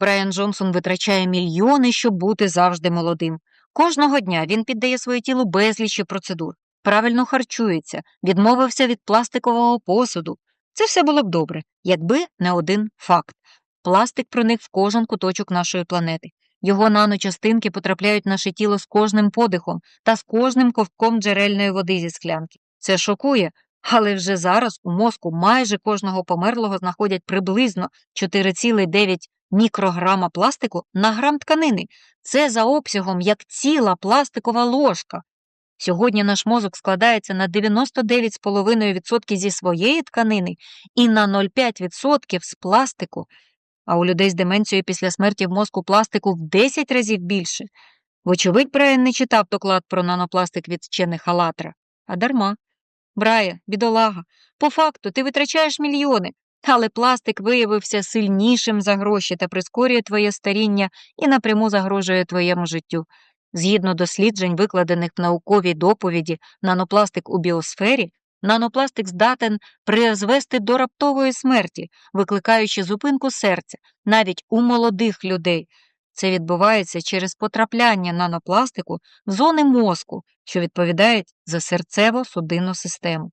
Брайан Джонсон витрачає мільйони, щоб бути завжди молодим. Кожного дня він піддає своє тілу безлічі процедур, правильно харчується, відмовився від пластикового посуду. Це все було б добре, якби не один факт. Пластик проник в кожен куточок нашої планети. Його наночастинки потрапляють в наше тіло з кожним подихом та з кожним ковтком джерельної води зі склянки. Це шокує, але вже зараз у мозку майже кожного померлого знаходять приблизно 4,9 мікрограма пластику на грам тканини. Це за обсягом як ціла пластикова ложка. Сьогодні наш мозок складається на 99,5% зі своєї тканини і на 0,5% з пластику, а у людей з деменцією після смерті в мозку пластику в 10 разів більше. Вочевидь, Брайан не читав доклад про нанопластик від вчених Алатра, а дарма. Брайан, бідолага, по факту ти витрачаєш мільйони, але пластик виявився сильнішим за гроші та прискорює твоє старіння і напряму загрожує твоєму життю. Згідно досліджень, викладених в науковій доповіді нанопластик у біосфері, нанопластик здатен призвести до раптової смерті, викликаючи зупинку серця навіть у молодих людей. Це відбувається через потрапляння нанопластику в зони мозку, що відповідають за серцево-судинну систему.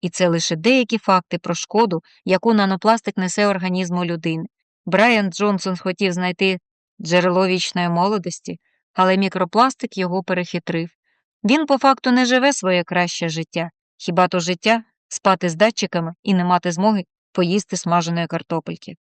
І це лише деякі факти про шкоду, яку нанопластик несе організму людини. Брайан Джонсон хотів знайти джерело вічної молодості, але мікропластик його перехитрив. Він по факту не живе своє краще життя, хіба то життя спати з датчиками і не мати змоги поїсти смаженої картопельки.